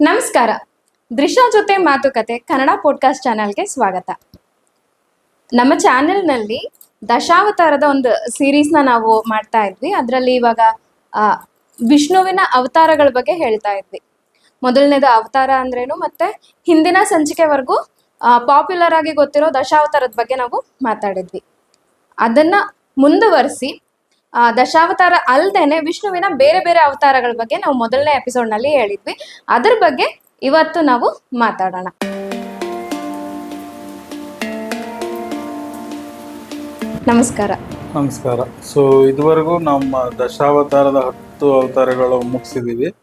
ನಮಸ್ಕಾರ. ದೃಶ್ಯ ಜೊತೆ ಮಾತುಕತೆ ಕನ್ನಡ ಪಾಡ್ಕಾಸ್ಟ್ ಚಾನೆಲ್ಗೆ ಸ್ವಾಗತ. ನಮ್ಮ ಚಾನೆಲ್ನಲ್ಲಿ ದಶಾವತಾರದ ಒಂದು ಸೀರೀಸ್ನ ನಾವು ಮಾಡ್ತಾ ಇದ್ವಿ. ಅದರಲ್ಲಿ ಇವಾಗ ವಿಷ್ಣುವಿನ ಅವತಾರಗಳ ಬಗ್ಗೆ ಹೇಳ್ತಾ ಇದ್ವಿ. ಮೊದಲನೇದು ಅವತಾರ ಅಂದ್ರೇನು ಮತ್ತೆ ಹಿಂದಿನ ಸಂಚಿಕೆವರೆಗೂ ಪಾಪ್ಯುಲರ್ ಆಗಿ ಗೊತ್ತಿರೋ ದಶಾವತಾರದ ಬಗ್ಗೆ ನಾವು ಮಾತಾಡಿದ್ವಿ. ಅದನ್ನ ಮುಂದುವರಿಸಿ ದಶಾವತಾರ ಅಲ್ದೇನೆ ವಿಷ್ಣುವಿನ ಬೇರೆ ಬೇರೆ ಅವತಾರಗಳ ಬಗ್ಗೆ ನಾವು ಮೊದಲನೇ ಎಪಿಸೋಡ್ನಲ್ಲಿ ಹೇಳಿದ್ವಿ. ಅದ್ರ ಬಗ್ಗೆ ಇವತ್ತು ನಾವು ಮಾತಾಡೋಣ. ನಮಸ್ಕಾರ. ನಮಸ್ಕಾರ. ಸೊ ಇದುವರೆಗೂ ನಮ್ಮ ದಶಾವತಾರದ ಹತ್ತು ಅವತಾರಗಳು ಮುಗಿಸಿದೀವಿ.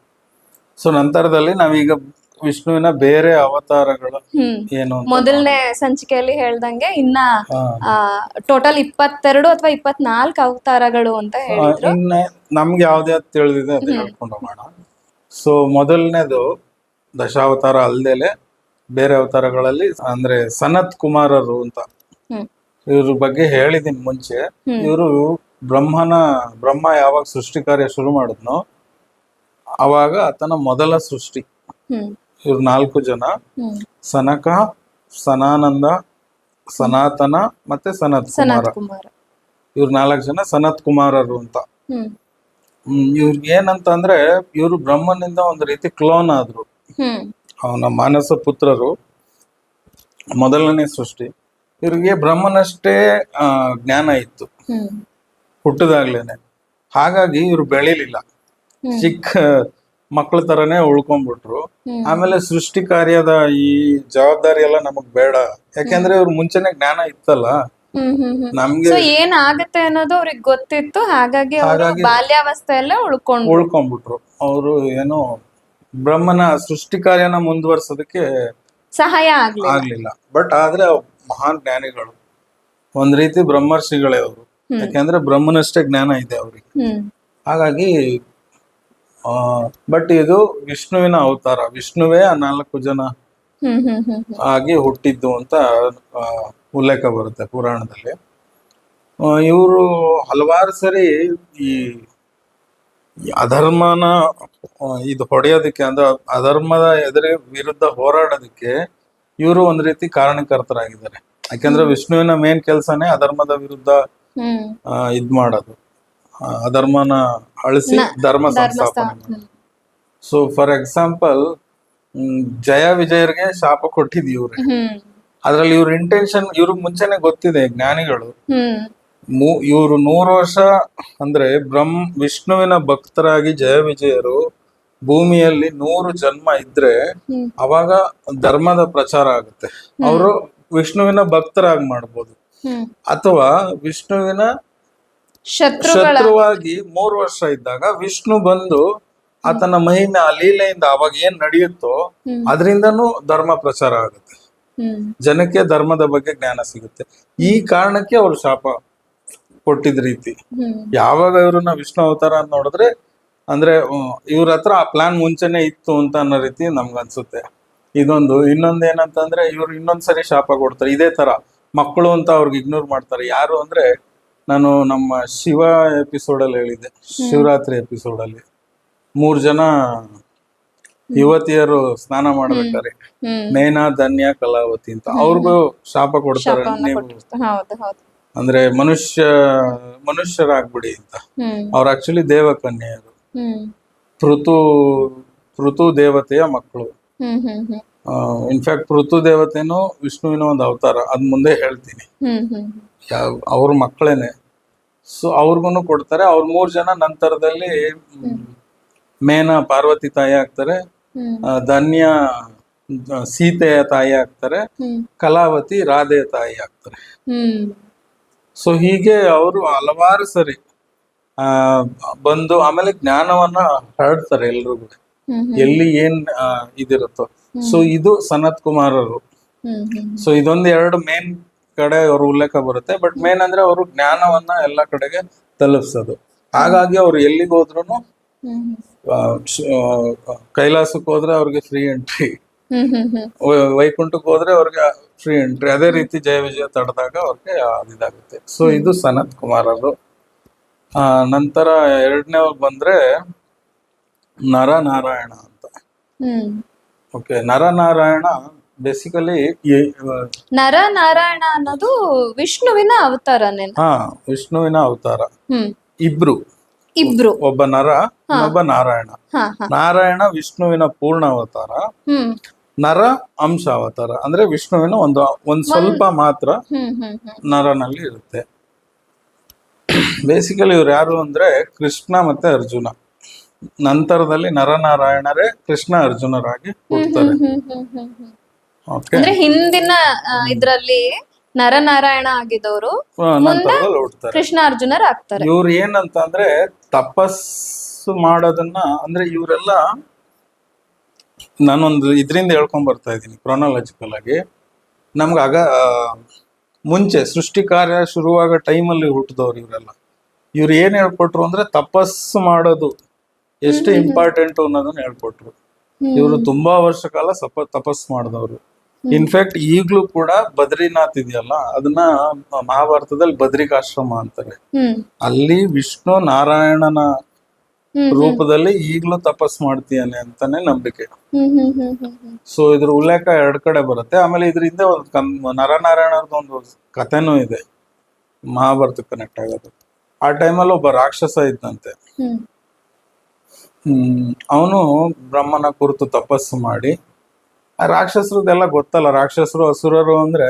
ಸೊ ನಂತರದಲ್ಲಿ ನಾವೀಗ ವಿಷ್ಣುವಿನ ಬೇರೆ ಅವತಾರಗಳು ಏನು ಅಂತ ಮೊದಲನೇ ಸಂಚಿಕೆಯಲ್ಲಿ ಹೇಳ್ದಂಗೆ ಇನ್ನ. ಟೋಟಲ್ ಇಪ್ಪತ್ತೆರಡು ಅಥವಾ ಇಪ್ಪತ್ನಾಲ್ಕು ಅವತಾರಗಳು ಅಂತ ಆ, ಹೇಳಿದ್ರು. ಇನ್ನ ನಮ್ಗೆ ಯಾವ್ದು ತಿಳಿದಿದೆ ಅದು ಹೇಳ್ಕೊಂಡು ಹೋಗೋಣ ಸೊ ಮೊದಲನೇದು ದಶಾವತಾರ ಅಲ್ದೇಲೆ ಬೇರೆ ಅವತಾರಗಳಲ್ಲಿ ಅಂದ್ರೆ ಸನತ್ ಕುಮಾರರು ಅಂತ ಹ್ಮ್. ಇವ್ರ ಬಗ್ಗೆ ಹೇಳಿದೀನಿ ಮುಂಚೆ. ಇವರು ಬ್ರಹ್ಮನ ಬ್ರಹ್ಮ ಯಾವಾಗ ಸೃಷ್ಟಿ ಕಾರ್ಯ ಶುರು ಮಾಡಿದ್ನೋ ಅವಾಗ ಆತನ ಮೊದಲ ಸೃಷ್ಟಿ. ಹ್ಮ್. ಇವ್ರು ನಾಲ್ಕು ಜನ. ಸನಕ ಸನಾನಂದ ಸನಾತನ ಮತ್ತೆ ಸನತ್ ಕುಮಾರ. ಇವ್ರ ನಾಲ್ಕು ಜನ ಸನತ್ ಕುಮಾರರು ಅಂತ. ಇವ್ರಿಗೆ ಏನಂತ ಅಂದ್ರೆ ಇವರು ಬ್ರಹ್ಮನಿಂದ ಒಂದ್ ರೀತಿ ಕ್ಲೋನ್ ಆದ್ರು. ಅವನ ಮಾನಸ ಪುತ್ರರು. ಮೊದಲನೇ ಸೃಷ್ಟಿ. ಇವ್ರಿಗೆ ಬ್ರಹ್ಮನಷ್ಟೇ ಆ, ಜ್ಞಾನ ಇತ್ತು. ಹುಟ್ಟದಾಗ್ಲೇನೆ. ಹಾಗಾಗಿ ಇವ್ರು ಬೆಳಿಲಿಲ್ಲ. ಚಿಕ್ಕ ಮಕ್ಳ ತರನೇ ಉಳ್ಕೊಂಡ್ಬಿಟ್ರು. ಆಮೇಲೆ ಸೃಷ್ಟಿ ಕಾರ್ಯದ ಈ ಜವಾಬ್ದಾರಿ ಎಲ್ಲ ನಮಗ್ ಬೇಡ. ಯಾಕೆಂದ್ರೆ ಇವ್ರ ಮುಂಚೆನೆ ಜ್ಞಾನ ಇತ್ತಲ್ಲ. ನಮ್ಗೆ ಏನ್ ಆಗತ್ತೆ ಅನ್ನೋದು ಅವ್ರಿಗೆ ಗೊತ್ತಿತ್ತು. ಹಾಗಾಗಿ ಬಾಲ್ಯಾವಸ್ಥೆಯಲ್ಲೇ ಉಳ್ಕೊಂಡು ಉಳ್ಕೊಂಡ್ಬಿಟ್ರು ಅವರು ಏನು ಬ್ರಹ್ಮನ ಸೃಷ್ಟಿ ಕಾರ್ಯನ ಮುಂದುವರ್ಸೋದಕ್ಕೆ ಸಹಾಯ ಆಗ್ಲಿ ಆಗ್ಲಿಲ್ಲ. ಬಟ್ ಆದ್ರೆ ಮಹಾನ್ ಜ್ಞಾನಿಗಳು. ಒಂದ್ ರೀತಿ ಬ್ರಹ್ಮರ್ಷಿಗಳೇ ಅವರು. ಯಾಕೆಂದ್ರೆ ಬ್ರಹ್ಮನಷ್ಟೇ ಜ್ಞಾನ ಇದೆ ಅವ್ರಿಗೆ. ಹಾಗಾಗಿ ಬಟ್ ಇದು ವಿಷ್ಣುವಿನ ಅವತಾರ. ವಿಷ್ಣುವೇ ಆ ನಾಲ್ಕು ಜನ ಆಗಿ ಹುಟ್ಟಿದ್ದು ಅಂತ ಉಲ್ಲೇಖ ಬರುತ್ತೆ ಪುರಾಣದಲ್ಲಿ. ಇವರು ಹಲವಾರು ಸರಿ ಈ ಅಧರ್ಮನ ಇದು ಹೊಡೆಯೋದಕ್ಕೆ ಅಂದ್ರೆ ಅಧರ್ಮದ ಎದುರು ವಿರುದ್ಧ ಹೋರಾಡೋದಕ್ಕೆ ಇವರು ಒಂದ್ ರೀತಿ ಕಾರಣಕರ್ತರಾಗಿದ್ದಾರೆ. ಯಾಕಂದ್ರೆ ವಿಷ್ಣುವಿನ ಮೇನ್ ಕೆಲಸನೇ ಅಧರ್ಮದ ವಿರುದ್ಧ ಇದ್ ಮಾಡೋದು. ಅಧರ್ಮನ ಅಳಿಸಿ ಧರ್ಮ ಸಂಸ್ಥಾಪನೆ ಸೊ ಫಾರ್ ಎಕ್ಸಾಂಪಲ್ ಜಯ ವಿಜಯರಿಗೆ ಶಾಪ ಕೊಟ್ಟಿದ್ ಇವ್ರೆ. ಅದ್ರಲ್ಲಿ ಇವ್ರ ಇಂಟೆನ್ಷನ್ ಇವ್ರಿಗೆ ಮುಂಚೆನೆ ಗೊತ್ತಿದೆ ಜ್ಞಾನಿಗಳು. ಇವ್ರು ನೂರು ವರ್ಷ ಅಂದ್ರೆ ಬ್ರಹ್ಮ ವಿಷ್ಣುವಿನ ಭಕ್ತರಾಗಿ ಜಯ ವಿಜಯರು ಭೂಮಿಯಲ್ಲಿ ನೂರು ಜನ್ಮ ಇದ್ರೆ. ಅವಾಗ ಧರ್ಮದ ಪ್ರಚಾರ ಆಗುತ್ತೆ. ಅವರು ವಿಷ್ಣುವಿನ ಭಕ್ತರಾಗಿ ಮಾಡ್ಬೋದು. ಅಥವಾ ವಿಷ್ಣುವಿನ ಶತ್ರುವಾಗಿ ಮೂರು ವರ್ಷ ಇದ್ದಾಗ ವಿಷ್ಣು ಬಂದು ಆತನ ಮಹಿಮೆ ಆ ಲೀಲೆಯಿಂದ ಅವಾಗ ಏನ್ ನಡೆಯುತ್ತೋ. ಅದರಿಂದನೂ ಧರ್ಮ ಪ್ರಚಾರ ಆಗುತ್ತೆ. ಜನಕ್ಕೆ ಧರ್ಮದ ಬಗ್ಗೆ ಜ್ಞಾನ ಸಿಗುತ್ತೆ. ಈ ಕಾರಣಕ್ಕೆ ಅವರು ಶಾಪ ಕೊಟ್ಟಿದ್ ರೀತಿ. ಯಾವಾಗ ಇವ್ರನ್ನ ವಿಷ್ಣು ಅವತಾರ ಅಂತ ನೋಡಿದ್ರೆ ಅಂದ್ರೆ ಇವ್ರ ಹತ್ರ ಆ ಪ್ಲಾನ್ ಮುಂಚೆನೆ ಇತ್ತು ಅಂತ ಅನ್ನೋ ರೀತಿ ನಮ್ಗೆ ಅನ್ಸುತ್ತೆ. ಇದೊಂದು. ಇನ್ನೊಂದು ಏನಂತಂದ್ರೆ ಇವ್ರು ಇನ್ನೊಂದ್ಸರಿ ಶಾಪ ಕೊಡ್ತಾರೆ. ಇದೇ ತರ. ಮಕ್ಕಳು ಅಂತ ಅವ್ರಿಗೆ ಇಗ್ನೋರ್ ಮಾಡ್ತಾರೆ. ಯಾರು ಅಂದ್ರೆ ನಾನು ನಮ್ಮ ಶಿವ ಎಪಿಸೋಡ್ ಅಲ್ಲಿ ಹೇಳಿದ್ದೆ. ಶಿವರಾತ್ರಿ ಎಪಿಸೋಡ್ ಅಲ್ಲಿ. ಮೂರ್ ಜನ ಯುವತಿಯರು ಸ್ನಾನ ಮಾಡ್ಬೇಕಾರೆ. ನೇನ ಮೇನಾ ಧನ್ಯ ಕಲಾವತಿ ಅಂತ. ಅವ್ರಿಗೂ ಶಾಪ ಕೊಡ್ತಾರೆ ನೀವು. ಅಂದ್ರೆ ಮನುಷ್ಯ ಮನುಷ್ಯರಾಗ್ಬಿಡಿ ಅಂತ. ಅವ್ರ ಆಕ್ಚುಲಿ ದೇವಕನ್ಯೆಯರು. ಪೃಥು ಪೃಥು ದೇವತೆಯ ಮಕ್ಕಳು. ಇನ್ಫ್ಯಾಕ್ಟ್ ಪೃಥು ದೇವತೆನೂ ವಿಷ್ಣುವಿನ ಒಂದು ಅವತಾರ. ಅದ್ ಮುಂದೆ ಹೇಳ್ತೀನಿ. ಯಾವ ಅವ್ರ ಮಕ್ಕಳೇನೆ. ಸೊ ಅವ್ರಿಗೂ ಕೊಡ್ತಾರೆ. ಅವ್ರ ಮೂರ್ ಜನ ನಂತರದಲ್ಲಿ ಮೇನ ಪಾರ್ವತಿ ತಾಯಿ ಆಗ್ತಾರೆ. ಧನ್ಯ ಸೀತೆಯ ತಾಯಿ ಆಗ್ತಾರೆ. ಕಲಾವತಿ ರಾಧೆಯ ತಾಯಿ ಆಗ್ತಾರೆ. ಸೊ ಹೀಗೆ ಅವರು ಹಲವಾರು ಸರಿ ಆ ಬಂದು ಆಮೇಲೆ ಜ್ಞಾನವನ್ನ ಹರಡ್ತಾರೆ ಎಲ್ರಿಗೂ ಹ್ಮ್ ಎಲ್ಲಿ ಏನ್ ಇದಿರುತ್ತೋ. ಸೊ ಇದು ಸನತ್ ಕುಮಾರ್ ಅವರು ಸೊ ಇದೊಂದು ಎರಡು ಮೇನ್ ಕಡೆ ಅವ್ರ ಉಲ್ಲೇಖ ಬರುತ್ತೆ. ಬಟ್ ಮೇನ್ ಅಂದ್ರೆ ಅವರು ಜ್ಞಾನವನ್ನ ಎಲ್ಲ ಕಡೆಗೆ ತಲುಪಿಸೋದು. ಹಾಗಾಗಿ ಅವ್ರು ಎಲ್ಲಿಗೆ ಹೋದ್ರು ಕೈಲಾಸಕ್ಕೆ ಹೋದ್ರೆ ಅವ್ರಿಗೆ ಫ್ರೀ ಎಂಟ್ರಿ ವೈಕುಂಠಕ್ಕೆ ಹೋದ್ರೆ ಅವ್ರಿಗೆ ಫ್ರೀ ಎಂಟ್ರಿ ಅದೇ ರೀತಿ ಜಯ ವಿಜಯ ತಡೆದಾಗ ಅವ್ರಿಗೆ ಅದಿದಾಗುತ್ತೆ ಸೊ ಇದು ಸನತ್ ಕುಮಾರ್ ಅವರು. ಆ ನಂತರ ಎರಡನೇ ಬಂದ್ರೆ ನರ ನಾರಾಯಣ ಅಂತ ಓಕೆ ನರನಾರಾಯಣ ಬೇಸಿಕಲಿ ನರ ನಾರಾಯಣ ಅನ್ನೋದು ವಿಷ್ಣುವಿನ ಅವತಾರನೇ. ಹಾ ವಿಷ್ಣುವಿನ ಅವತಾರ. ಇಬ್ರು. ಇಬ್ರು. ಒಬ್ಬ ನರ ಒಬ್ಬ ನಾರಾಯಣ. ನಾರಾಯಣ ವಿಷ್ಣುವಿನ ಪೂರ್ಣ ಅವತಾರ. ನರ ಅಂಶ ಅವತಾರ. ಅಂದ್ರೆ ವಿಷ್ಣುವಿನ ಒಂದು ಒಂದ್ ಸ್ವಲ್ಪ ಮಾತ್ರ ನರನಲ್ಲಿ ಇರುತ್ತೆ. ಬೇಸಿಕಲಿ ಇವ್ರು ಯಾರು ಅಂದ್ರೆ ಕೃಷ್ಣ ಮತ್ತೆ ಅರ್ಜುನ. ನಂತರದಲ್ಲಿ ನರನಾರಾಯಣರೇ ಕೃಷ್ಣ ಅರ್ಜುನರಾಗಿ ಹುಡ್ತಾರೆ ಅಂದ್ರೆ ಹಿಂದಿನ ಇದ್ರಲ್ಲಿ ನರನಾರಾಯಣ ಆಗಿದವರು. ಕೃಷ್ಣ ಅರ್ಜುನರ್ ಆಗ್ತಾರೆ. ಇವ್ರು ಏನಂತ ಅಂದ್ರೆ ತಪಸ್ಸು ಮಾಡೋದನ್ನ ಅಂದ್ರೆ ಇವರೆಲ್ಲ ನಾನೊಂದು ಇದರಿಂದ ಹೇಳ್ಕೊಂಡ್ ಬರ್ತಾ ಇದ್ದೀನಿ ಕ್ರೊನಾಲಜಿಕಲ್ ಆಗಿ. ನಮ್ಗೆ ಆಗ ಮುಂಚೆ ಸೃಷ್ಟಿ ಕಾರ್ಯ ಶುರುವಾಗ ಟೈಮಲ್ಲಿ ಹುಟ್ಟಿದವ್ರು ಇವರೆಲ್ಲ. ಇವ್ರು ಏನ್ ಹೇಳ್ಕೊಟ್ರು ಅಂದ್ರೆ ತಪಸ್ಸು ಮಾಡೋದು ಎಷ್ಟು ಇಂಪಾರ್ಟೆಂಟ್ ಅನ್ನೋದನ್ನ ಹೇಳ್ಕೊಟ್ರು. ಇವರು ತುಂಬಾ ವರ್ಷ ಕಾಲ ಸಪ ತಪಸ್ಸು ಮಾಡಿದವರು. ಇನ್ಫ್ಯಾಕ್ಟ್ ಈಗ್ಲೂ ಕೂಡ ಬದ್ರಿನಾಥ್ ಇದೆಯಲ್ಲ ಅದನ್ನ ಮಹಾಭಾರತದಲ್ಲಿ ಬದ್ರಿಕಾಶ್ರಮ ಅಂತಾರೆ. ಅಲ್ಲಿ ವಿಷ್ಣು ನಾರಾಯಣನ ರೂಪದಲ್ಲಿ ಈಗ್ಲೂ ತಪಸ್ ಮಾಡ್ತೀಯಾನೆ ಅಂತಾನೆ ನಂಬಿಕೆ. ಸೊ ಇದ್ರ ಉಲ್ಲೇಖ ಎರಡ್ ಕಡೆ ಬರುತ್ತೆ. ಆಮೇಲೆ ಇದ್ರಿಂದ ಒಂದು ನರನಾರಾಯಣರದ ಒಂದು ಕಥೆನೂ ಇದೆ. ಮಹಾಭಾರತ ಕನೆಕ್ಟ್ ಆಗೋದು. ಆ ಟೈಮಲ್ಲಿ ಒಬ್ಬ ರಾಕ್ಷಸ ಇದ್ದಂತೆ. ಹ್ಮ್ ಅವನು ಬ್ರಹ್ಮನ ಕುರಿತು ತಪಸ್ಸು ಮಾಡಿ ರಾಕ್ಷಸರದೆಲ್ಲ ಗೊತ್ತಲ್ಲ ರಾಕ್ಷಸರು ಅಸುರರು ಅಂದ್ರೆ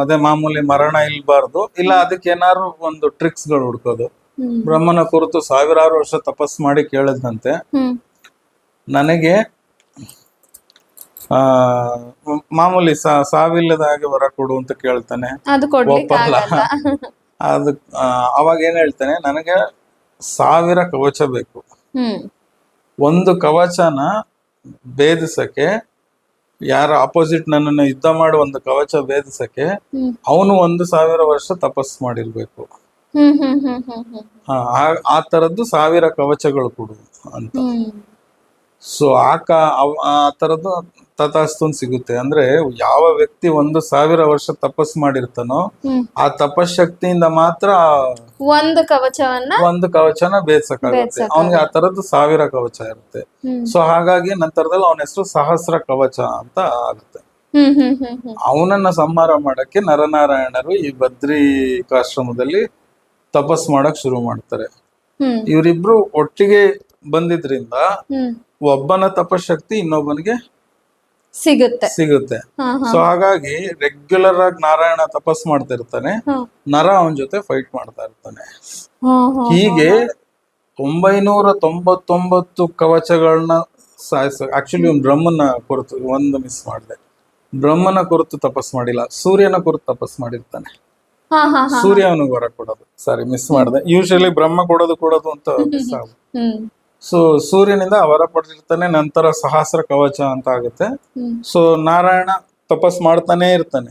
ಅದೇ ಮಾಮೂಲಿ ಮರಣ ಇಲ್ಬಾರ್ದು. ಇಲ್ಲ ಅದಕ್ಕೆ ಏನಾದ್ರು ಒಂದು ಟ್ರಿಕ್ಸ್ಗಳು ಹುಡ್ಕೋದು. ಬ್ರಹ್ಮನ ಕುರಿತು ಸಾವಿರಾರು ವರ್ಷ ತಪಸ್ ಮಾಡಿ ಕೇಳಿದಂತೆ ನನಗೆ ಆ ಮಾಮೂಲಿ ಸಾವಿಲ್ಲದಾಗಿ ಸಾವಿಲ್ಲದ ಹಾಗೆ ವರ ಕೊಡು ಅಂತ ಕೇಳ್ತಾನೆ. ಒಪ್ಪಲ್ಲ. ಅದು ಅವಾಗ ಏನ್ ಹೇಳ್ತಾನೆ ನನಗೆ ಸಾವಿರ ಕವಚ ಬೇಕು. ಒಂದು ಕವಚನ ಭೇದಿಸಕ್ಕೆ ಯಾರ ಆಪೋಸಿಟ್ ನನ್ನನ್ನು ಯುದ್ಧ ಮಾಡಿ ಒಂದು ಕವಚ ಭೇದಿಸಕ್ಕೆ ಅವನು ಒಂದು ಸಾವಿರ ವರ್ಷ ತಪಸ್ ಮಾಡಿರ್ಬೇಕು. ಆ, ತರದ್ದು ಸಾವಿರ ಕವಚಗಳು ಕೊಡು ಅಂತ. ಸೊ ಆ ಕ ಆ ತರದ್ದು ತಥಾಸ್ತು ಸಿಗುತ್ತೆ. ಅಂದ್ರೆ ಯಾವ ವ್ಯಕ್ತಿ ಒಂದು ಸಾವಿರ ವರ್ಷ ತಪಸ್ ಮಾಡಿರ್ತಾನೋ ಆ ಆ ತಪಶಕ್ತಿಯಿಂದ ಮಾತ್ರ ಒಂದು ಕವಚವನ್ನ ಒಂದು ಕವಚನ ಬೇಯ್ಸಕ್ಕಾಗತ್ತೆ. ಅವನಿಗೆ ಆ ತರದ್ದು ಸಾವಿರ ಕವಚ ಇರುತ್ತೆ. ಸೊ ಹಾಗಾಗಿ ನಂತರದಲ್ಲಿ ಅವನ ಹೆಸರು ಸಹಸ್ರ ಕವಚ ಅಂತ ಆಗುತ್ತೆ. ಅವನನ್ನ ಸಂಹಾರ ಮಾಡಕ್ಕೆ ನರನಾರಾಯಣರು ಈ ಬದ್ರಿಕಾಶ್ರಮದಲ್ಲಿ ತಪಸ್ ಮಾಡಕ್ ಶುರು ಮಾಡ್ತಾರೆ. ಇವರಿಬ್ರು ಒಟ್ಟಿಗೆ ಬಂದಿದ್ರಿಂದ ಒಬ್ಬನ ತಪಶಕ್ತಿ ಇನ್ನೊಬ್ಬನಿಗೆ ಸಿಗುತ್ತೆ. ಸಿಗುತ್ತೆ. ಸೊ ಹಾಗಾಗಿ ರೆಗ್ಯುಲರ್ ಆಗಿ ನಾರಾಯಣ ತಪಸ್ ಮಾಡ್ತಾ ಇರ್ತಾನೆ ನರ ಅವನ ಜೊತೆ ಫೈಟ್ ಮಾಡ್ತಾ ಇರ್ತಾನೆ. ಹೀಗೆ ಒಂಬೈನೂರ ತೊಂಬತ್ತೊಂಬತ್ತು ಕವಚಗಳನ್ನ ಸಾಯಿಸ ಆಕ್ಚುಲಿ ಒಂದು ಬ್ರಹ್ಮನ ಕುರಿತು ಒಂದು ಮಿಸ್ ಮಾಡಿದೆ. ಬ್ರಹ್ಮನ ಕುರಿತು ತಪಸ್ ಮಾಡಿಲ್ಲ ಸೂರ್ಯನ ಕುರಿತು ತಪಸ್ ಮಾಡಿರ್ತಾನೆ. ಸೂರ್ಯ ಅವನಿಗೆ ಹೊರ ಕೊಡೋದು. ಸಾರಿ ಮಿಸ್ ಮಾಡಿದೆ. ಯೂಶಲಿ ಬ್ರಹ್ಮ ಕೊಡೋದು ಕೊಡೋದು ಅಂತ ಮಿಸ್ ಆಗುತ್ತೆ. ಸೊ ಸೂರ್ಯನಿಂದ ಅವರ ವರ ಪಡೆದಿರ್ತಾನೆ ನಂತರ ಸಹಸ್ರ ಕವಚ ಅಂತ ಆಗುತ್ತೆ. ಸೊ ನಾರಾಯಣ ತಪಸ್ ಮಾಡ್ತಾನೆ ಇರ್ತಾನೆ.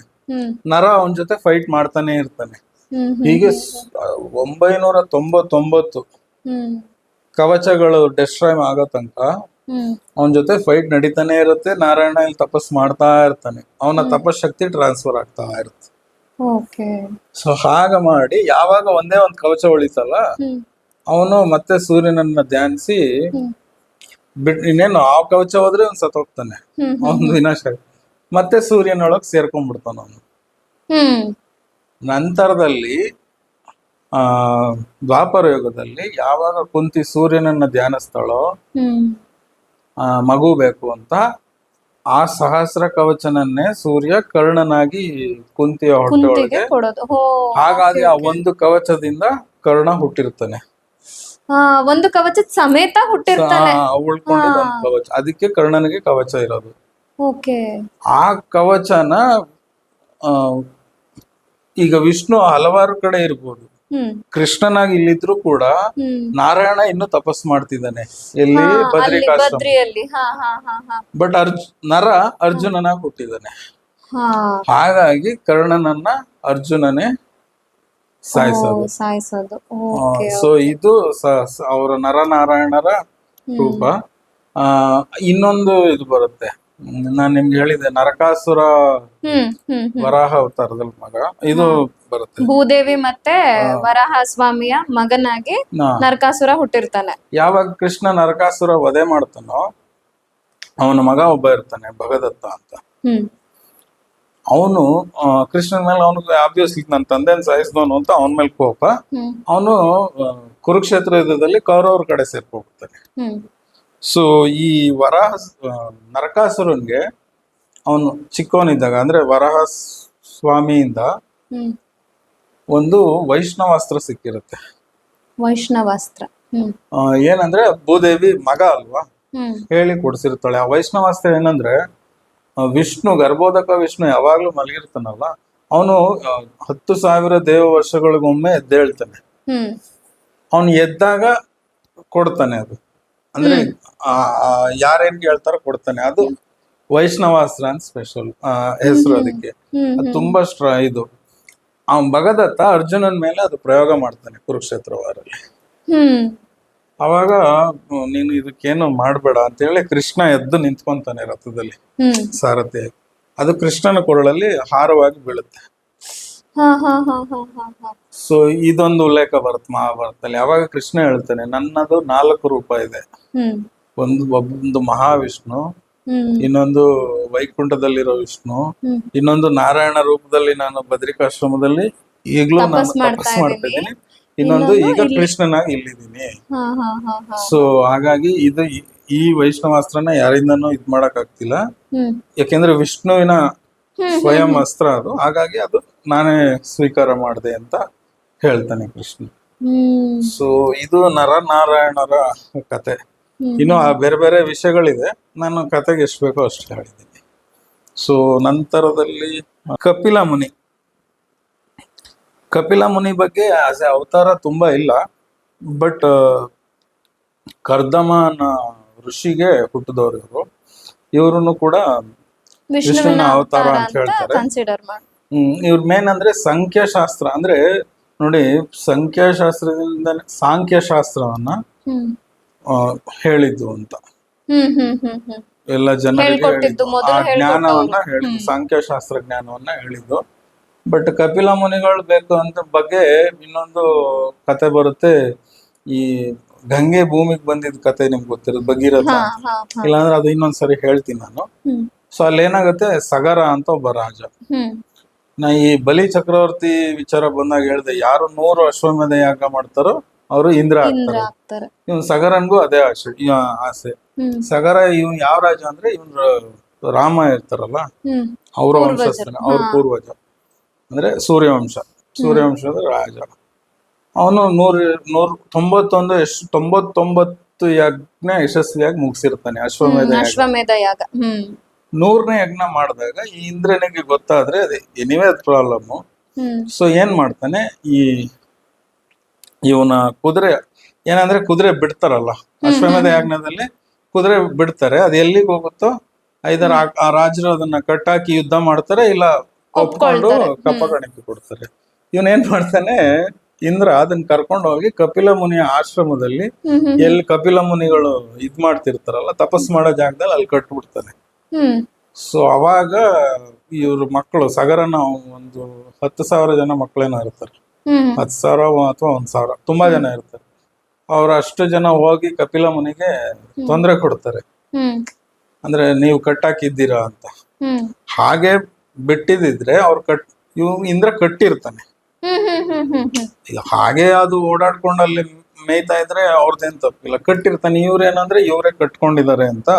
ನರ ಅವನ ಜೊತೆ ಫೈಟ್ ಮಾಡ್ತಾನೆ ಇರ್ತಾನೆ. ಹೀಗೆ ಒಂಬೈನೂರ ತೊಂಬತ್ತೊಂಬತ್ತು ಕವಚಗಳು ಡೆಸ್ಟ್ರಾಯ್ ಆಗೋ ತನಕ ಅವನ ಜೊತೆ ಫೈಟ್ ನಡೀತಾನೆ ಇರುತ್ತೆ. ನಾರಾಯಣ ಇಲ್ಲಿ ತಪಸ್ ಮಾಡ್ತಾ ಇರ್ತಾನೆ. ಅವನ ಶಕ್ತಿ ಟ್ರಾನ್ಸ್ಫರ್ ಆಗ್ತಾ ಇರುತ್ತೆ. ಸೊ ಹಾಗ ಮಾಡಿ ಯಾವಾಗ ಒಂದೇ ಒಂದು ಕವಚ ಉಳಿತಲ್ಲ ಅವನು ಮತ್ತೆ ಸೂರ್ಯನನ್ನ ಧ್ಯಾನಿಸಿ ಬಿಟ್ ಇನ್ನೇನು ಆ ಕವಚ ಹೋದ್ರೆ ಒಂದ್ ಸತ್ ಹೋಗ್ತಾನೆ. ಅವನು ವಿನಾಶ ಮತ್ತೆ ಸೂರ್ಯನೊಳಗ್ ಸೇರ್ಕೊಂಡ್ಬಿಡ್ತಾನ ಅವನು. ನಂತರದಲ್ಲಿ ಆ ದ್ವಾಪರ ಯುಗದಲ್ಲಿ ಯಾವಾಗ ಕುಂತಿ ಸೂರ್ಯನನ್ನ ಧ್ಯಾನಿಸ್ತಾಳೋ ಆ ಮಗು ಬೇಕು ಅಂತ ಆ ಸಹಸ್ರ ಕವಚನನ್ನೇ ಸೂರ್ಯ ಕರ್ಣನಾಗಿ ಕುಂತಿಯ ಹೊಟ್ಟೆ ಒಳಗೆ ಹಾಗಾಗಿ ಆ ಒಂದು ಕವಚದಿಂದ ಕರ್ಣ ಹುಟ್ಟಿರ್ತಾನೆ ಒಂದು ಕವಚದ ಸಮೇತ ಹುಟ್ಟಿರ್ತಾನೆ. ಕವಚ. ಅದಕ್ಕೆ ಕರ್ಣನಿಗೆ ಕವಚ ಇರೋದು. ಓಕೆ. ಆ ಕವಚನ ಈಗ ವಿಷ್ಣು ಹಲವಾರು ಕಡೆ ಇರ್ಬೋದು. ಕೃಷ್ಣನಾಗಿ ಇಲ್ಲಿದ್ರು ಕೂಡ ನಾರಾಯಣ ಇನ್ನು ತಪಸ್ ಮಾಡ್ತಿದ್ದಾನೆ. ಎಲ್ಲಿ? ಬದ್ರಿಕಾಶ್ರಮ ಬಟ್ ಅರ್ಜ್ ನರ ಅರ್ಜುನನಾಗಿ ಹುಟ್ಟಿದ್ದಾನೆ. ಹಾಗಾಗಿ ಕರ್ಣನನ್ನ ಅರ್ಜುನನೇ ಸಾಯಿಸೋದು. ಸಾಯಿಸೋದು. ಸೊ ಇದು ಅವರ ನರನಾರಾಯಣರ ರೂಪ. ಆ ಇನ್ನೊಂದು ಇದು ಬರುತ್ತೆ. ನಾನು ನಿಮ್ಗೆ ಹೇಳಿದೆ ನರಕಾಸುರ ವರಾಹ ಅವತಾರದಲ್ಲಿ ಮಗ. ಇದು ಬರುತ್ತೆ. ಭೂದೇವಿ ಮತ್ತೆ ವರಾಹ ಸ್ವಾಮಿಯ ಮಗನಾಗಿ ನರಕಾಸುರ ಹುಟ್ಟಿರ್ತಾನೆ. ಯಾವಾಗ ಕೃಷ್ಣ ನರಕಾಸುರ ವಧೆ ಮಾಡ್ತಾನೋ ಅವನ ಮಗ ಒಬ್ಬ ಇರ್ತಾನೆ ಭಗದತ್ತ ಅಂತ. ಅವನು ಕೃಷ್ಣನ ಮೇಲೆ ಅವನಿಗೆ ಆಬ್ವಿಯಸ್ಲಿ ನನ್ನ ತಂದೆನ ಸಾಯಿಸಿದವನು ಅಂತ ಅವನ ಮೇಲೆ ಕೋಪ. ಅವನು ಕುರುಕ್ಷೇತ್ರ ಯುದ್ಧದಲ್ಲಿ ಕೌರವ್ರ ಕಡೆ ಸೇರ್ಕೋಗ್ತಾನೆ ಹೋಗ್ತಾನೆ ಸೊ ಈ ವರಹ ನರಕಾಸುರನ್ಗೆ ಅವನು ಚಿಕ್ಕವನಿದ್ದಾಗ ಅಂದ್ರೆ ವರಹ ಸ್ವಾಮಿಯಿಂದ ಒಂದು ವೈಷ್ಣವಾಸ್ತ್ರ ಸಿಕ್ಕಿರುತ್ತೆ. ವೈಷ್ಣವಾಸ್ತ್ರ ಏನಂದ್ರೆ ಭೂದೇವಿ ಮಗ ಅಲ್ವಾ? ಹೇಳಿ ಕೊಡ್ಸಿರ್ತಾಳೆ. ಆ ವೈಷ್ಣವಾಸ್ತ್ರ ಏನಂದ್ರೆ ವಿಷ್ಣು ಗರ್ಭೋದಕ ವಿಷ್ಣು ಯಾವಾಗ್ಲೂ ಮಲಗಿರ್ತಾನಲ್ಲ ಅವನು ಹತ್ತು ಸಾವಿರ ದೇವ ವರ್ಷಗಳಿಗೊಮ್ಮೆ ಎದ್ದೇಳ್ತಾನೆ. ಅವನು ಎದ್ದಾಗ ಕೊಡ್ತಾನೆ ಅದು. ಅಂದ್ರೆ ಯಾರೇನ್ ಕೇಳ್ತಾರೋ ಕೊಡ್ತಾನೆ. ಅದು ವೈಷ್ಣವಾಸ್ತ್ರ ಅಂತ ಸ್ಪೆಷಲ್ ಹೆಸರು ಅದಕ್ಕೆ. ತುಂಬಾ ಸ್ಟ್ರ ಇದು. ಅವನ್ ಭಗದತ್ತ ಅರ್ಜುನನ್ ಮೇಲೆ ಅದು ಪ್ರಯೋಗ ಮಾಡ್ತಾನೆ ಕುರುಕ್ಷೇತ್ರ ವಾರಲ್ಲಿ. ಅವಾಗ ನೀನು ಇದಕ್ಕೇನು ಮಾಡಬೇಡ ಅಂತ ಹೇಳಿ ಕೃಷ್ಣ ಎದ್ದು ನಿಂತ್ಕೊಂತಾನೆ ರಥದಲ್ಲಿ ಸಾರಥಿ. ಅದು ಕೃಷ್ಣನ ಕೊರಳಲ್ಲಿ ಹಾರವಾಗಿ ಬೀಳುತ್ತೆ. ಸೊ ಇದೊಂದು ಉಲ್ಲೇಖ ಬರುತ್ತೆ ಮಹಾಭಾರತದಲ್ಲಿ. ಅವಾಗ ಕೃಷ್ಣ ಹೇಳ್ತಾನೆ ನನ್ನದು ನಾಲ್ಕು ರೂಪ ಇದೆ. ಒಂದು ಒಂದು ಮಹಾವಿಷ್ಣು ಇನ್ನೊಂದು ವೈಕುಂಠದಲ್ಲಿರೋ ವಿಷ್ಣು ಇನ್ನೊಂದು ನಾರಾಯಣ ರೂಪದಲ್ಲಿ ನಾನು ಬದ್ರಿಕಾಶ್ರಮದಲ್ಲಿ ಈಗಲೂ ನಾನು ತಪಸ್ ಮಾಡ್ತಾ ಇದ್ದೀನಿ. ಇನ್ನೊಂದು ಈಗ ಕೃಷ್ಣನ ಕೃಷ್ಣನಾಗಿ ಇಲ್ಲಿದ್ದೀನಿ. ಸೊ ಹಾಗಾಗಿ ಇದು ಈ- ವೈಷ್ಣವ ವೈಷ್ಣವಾಸ್ತ್ರನ ಯಾರಿಂದನೂ ಇದ್ ಮಾಡಕ್ ಆಗ್ತಿಲ್ಲ ಯಾಕೆಂದ್ರೆ ವಿಷ್ಣುವಿನ ಸ್ವಯಂ ಅಸ್ತ್ರ ಅದು. ಹಾಗಾಗಿ ಅದು ನಾನೇ ಸ್ವೀಕಾರ ಮಾಡಿದೆ ಅಂತ ಹೇಳ್ತಾನೆ ಕೃಷ್ಣ. ಸೊ ಇದು ನರನಾರಾಯಣರ ಕತೆ. ಹ್ಮ್. ಇನ್ನು ಆ ಬೇರೆ ಬೇರೆ ವಿಷಯಗಳಿದೆ. ನಾನು ಕತೆಗೆ ಎಷ್ಟು ಬೇಕೋ ಅಷ್ಟು ಹೇಳಿದ್ದೀನಿ. ಸೊ ನಂತರದಲ್ಲಿ ಕಪಿಲ ಮುನಿ ಕಪಿಲ ಮುನಿ ಬಗ್ಗೆ ಆಸ್ ಎ ಅವತಾರ ತುಂಬಾ ಇಲ್ಲ ಬಟ್ ಕರ್ದಮನ ಋಷಿಗೆ ಹುಟ್ಟಿದವರು ಇವರು. ಇವ್ರನ್ನು ಕೂಡ ವಿಷ್ಣುವಿನ ಅವತಾರ ಅಂತ ಹೇಳ್ತಾರೆ. ಇವ್ರ ಮೇನ್ ಅಂದ್ರೆ ಸಂಖ್ಯಾಶಾಸ್ತ್ರ. ಅಂದ್ರೆ ನೋಡಿ ಸಂಖ್ಯಾಶಾಸ್ತ್ರದಿಂದ ಸಾಂಖ್ಯಶಾಸ್ತ್ರವನ್ನ ಹೇಳಿದ್ದು ಅಂತ. ಎಲ್ಲ ಜನರಿಗೆ ಜ್ಞಾನವನ್ನ. ಹೇಳಿದ್ದು ಸಾಂಖ್ಯಶಾಸ್ತ್ರ ಜ್ಞಾನವನ್ನ ಹೇಳಿದ್ದು. ಬಟ್ ಕಪಿಲ ಮುನಿಗಳು ಬೇಕು ಅಂತ ಬಗ್ಗೆ ಇನ್ನೊಂದು ಕತೆ ಬರುತ್ತೆ ಈ ಗಂಗೆ ಭೂಮಿಗೆ ಬಂದಿದ್ದ ಕತೆ ನಿಮ್ಗೆ ಗೊತ್ತಿರೋದು ಭಗೀರಥ ಇಲ್ಲಾಂದ್ರೆ ಅದು ಇನ್ನೊಂದ್ಸರಿ ಹೇಳ್ತೀನಿ ನಾನು ಸೊ ಅಲ್ಲಿ ಏನಾಗುತ್ತೆ ಸಗರ ಅಂತ ಒಬ್ಬ ರಾಜ ನಾ ಈ ಬಲಿ ಚಕ್ರವರ್ತಿ ವಿಚಾರ ಬಂದಾಗ ಹೇಳ್ದೆ ಯಾರು ನೂರು ಅಶ್ವಮೇಧ ಯಾಗ ಮಾಡ್ತಾರೋ ಅವರು ಇಂದ್ರ ಆಗ್ತಾರೆ ಇವನ್ ಸಗರನ್ಗೂ ಅದೇ ಆಸೆ ಆಸೆ ಸಗರ ಇವನ್ ಯಾವ ರಾಜ ಅಂದ್ರೆ ಇವನ್ ರಾಮ ಇರ್ತಾರಲ್ಲ ಅವರ. ವಂಶಸ್ಥನ ಅವ್ರ ಪೂರ್ವಜ ಅಂದ್ರೆ ಸೂರ್ಯವಂಶ. ಸೂರ್ಯವಂಶದ ರಾಜ. ಅವನು ನೂರ ನೂರ ತೊಂಬತ್ತೊಂದು ಎಷ್ಟು ತೊಂಬತ್ತೊಂಬತ್ತು ಯಜ್ಞ ಯಶಸ್ವಿಯಾಗಿ ಮುಗಿಸಿರ್ತಾನೆ ಅಶ್ವಮೇಧ. ಅಶ್ವಮೇಧ ಯಾಗ. ನೂರನೇ ಯಜ್ಞ ಮಾಡಿದಾಗ ಈ ಇಂದ್ರನಿಗೆ ಗೊತ್ತಾದ್ರೆ ಅದೇ ಎನಿವೇ ಪ್ರಾಬ್ಲಮ್ ಸೊ ಏನ್ ಮಾಡ್ತಾನೆ ಈ ಇವನ ಕುದುರೆ ಏನಂದ್ರೆ ಕುದುರೆ ಬಿಡ್ತಾರಲ್ಲ ಅಶ್ವಮೇಧ ಯಾಜ್ಞದಲ್ಲಿ ಕುದುರೆ ಬಿಡ್ತಾರೆ ಅದು ಎಲ್ಲಿಗೆ ಹೋಗುತ್ತೋ? ಐದರ ಆ- ಆ ರಾಜರು ಅದನ್ನ ಕಟ್ಟಾಕಿ ಯುದ್ಧ ಮಾಡ್ತಾರೆ ಇಲ್ಲ ಒಪ್ಕೊಂಡು ಕಪ್ಪ ಕೊಡ್ತಾರೆ. ಇವನ್ ಏನ್ ಮಾಡ್ತಾನೆ ಇಂದ್ರ ಅದನ್ನ ಕರ್ಕೊಂಡು ಹೋಗಿ ಕಪಿಲ ಮುನಿಯ ಆಶ್ರಮದಲ್ಲಿ ಎಲ್ಲಿ ಕಪಿಲ ಮುನಿಗಳು ಇದ್ ಮಾಡ್ತಿರ್ತಾರಲ್ಲ ತಪಸ್ ಮಾಡೋ ಜಾಗದಲ್ಲಿ ಅಲ್ಲಿ ಕಟ್ಬಿಡ್ತಾನೆ. ಸೊ ಅವಾಗ ಇವ್ರ ಮಕ್ಕಳು ಸಗರನ ಒಂದು ಹತ್ತು ಸಾವಿರ ಜನ ಮಕ್ಕಳೇನೋ ಇರ್ತಾರೆ. ಹತ್ತು ಸಾವಿರ ಅಥವಾ ಒಂದ್ ಸಾವಿರ ತುಂಬಾ ಜನ ಇರ್ತಾರೆ. ಅವ್ರ ಅಷ್ಟು ಜನ ಹೋಗಿ ಕಪಿಲ ಮುನಿಗೆ ತೊಂದರೆ ಕೊಡ್ತಾರೆ. ಅಂದ್ರೆ ನೀವು ಕಟ್ಟಾಕಿದ್ದೀರಾ ಅಂತ. ಹಾಗೆ ಬಿಟ್ಟಿದಿದ್ರೆ ಅವ್ರು ಕಟ್ ಇವ್ ಇಂದ್ರ ಕಟ್ಟಿರ್ತಾನೆ. ಈಗ ಹಾಗೆ ಅದು ಓಡಾಡ್ಕೊಂಡು ಅಲ್ಲಿ ಮೇಯ್ತಾ ಇದ್ರೆ ಅವ್ರದ್ದೇನ್ ತಪ್ಪಿಲ್ಲ. ಕಟ್ಟಿರ್ತಾನೆ ಇವ್ರೇನಂದ್ರೆ ಇವರೇ ಕಟ್ಕೊಂಡಿದ್ದಾರೆ ಅಂತ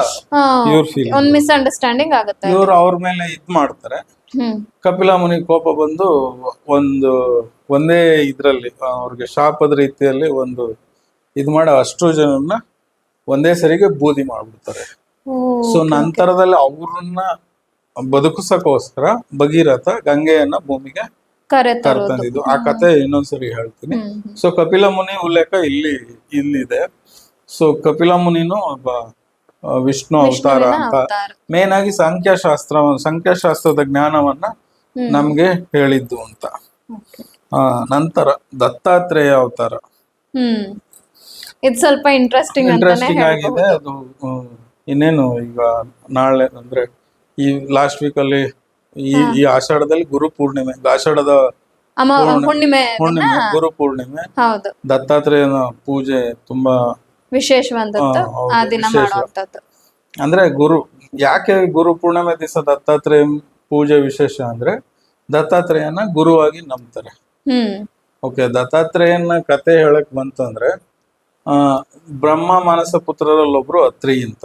ಇವ್ರ ಫೀಲ್ ಒಂದ್ ಮಿಸ್ಅಂಡರ್ಸ್ಟ್ಯಾಂಡಿಂಗ್ ಆಗುತ್ತೆ. ಇವ್ರು ಅವ್ರ ಮೇಲೆ ಇದ್ ಮಾಡ್ತಾರೆ. ಕಪಿಲ ಮುನಿ ಕೋಪ ಬಂದು ಒಂದು ಒಂದೇ ಇದ್ರಲ್ಲಿ ಅವ್ರಿಗೆ ಶಾಪದ ರೀತಿಯಲ್ಲಿ ಒಂದು ಇದ್ ಮಾಡಿ ಅಷ್ಟು ಜನನ್ನ ಒಂದೇ ಸರಿಗೆ ಬೂದಿ ಮಾಡ್ಬಿಡ್ತಾರೆ. ಸೊ ನಂತರದಲ್ಲಿ ಅವ್ರನ್ನ ಬದುಕಿಸಕ್ಕೋಸ್ಕರ ಭಗೀರಥ ಗಂಗೆಯನ್ನ ಭೂಮಿಗೆ ಕರೆತಂದಿದ್ದು. ಆ ಕತೆ ಇನ್ನೊಂದ್ಸರಿ ಹೇಳ್ತೀನಿ. ಸೊ ಕಪಿಲ ಮುನಿ ಉಲ್ಲೇಖ ಇಲ್ಲಿ ಇಲ್ಲಿದೆ. ಸೊ ಕಪಿಲ ಮುನಿನು ಒಬ್ಬ ವಿಷ್ಣು ಅವತಾರ ಅಂತ ಮೇನ್ ಆಗಿ ಸಂಖ್ಯಾಶಾಸ್ತ್ರ ಸಂಖ್ಯಾಶಾಸ್ತ್ರದ ಜ್ಞಾನವನ್ನ. ನಮ್ಗೆ ಹೇಳಿದ್ದು ಅಂತ. ಆ, ನಂತರ ದತ್ತಾತ್ರೇಯ ಅವತಾರ. ಇದು ಸ್ವಲ್ಪ ಇಂಟ್ರೆಸ್ಟಿಂಗ್ ಇಂಟ್ರೆಸ್ಟಿಂಗ್ ಆಗಿದೆ. ಅದು ಇನ್ನೇನು ಈಗ ನಾಳೆ ಅಂದ್ರೆ ಈ ಲಾಸ್ಟ್ ವೀಕ್ ಅಲ್ಲಿ ಈ ಈ ಆಷಾಢದಲ್ಲಿ ಗುರು ಪೂರ್ಣಿಮೆ ಆಷಾಢದ ಅಮ್ಮ ಹುಣ್ಣಿಮೆ ಪೂರ್ಣಿಮೆ ಗುರು ಪೂರ್ಣಿಮೆ. ಹೌದು. ದತ್ತಾತ್ರೇಯನ ಪೂಜೆ ತುಂಬಾ ವಿಶೇಷವಾದದ್ದು ಆ ದಿನ ವಿಶೇಷ. ಮಾಡುವಂತದ್ದು ಅಂದ್ರೆ ಗುರು ಯಾಕೆ ಗುರು ಪೂರ್ಣಿಮೆ ದಿವಸ ದತ್ತಾತ್ರೇಯ ಪೂಜೆ ವಿಶೇಷ ಅಂದ್ರೆ ದತ್ತಾತ್ರೇಯನ ಗುರುವಾಗಿ ನಂಬ್ತಾರೆ. ಓಕೆ ದತ್ತಾತ್ರೇಯನ ಕತೆ ಹೇಳಕ್ ಬಂತು ಅಂದ್ರೆ ಆ ಬ್ರಹ್ಮ ಮಾನಸ ಪುತ್ರರಲ್ಲೊಬ್ರು ಅತ್ರಿ ಅಂತ.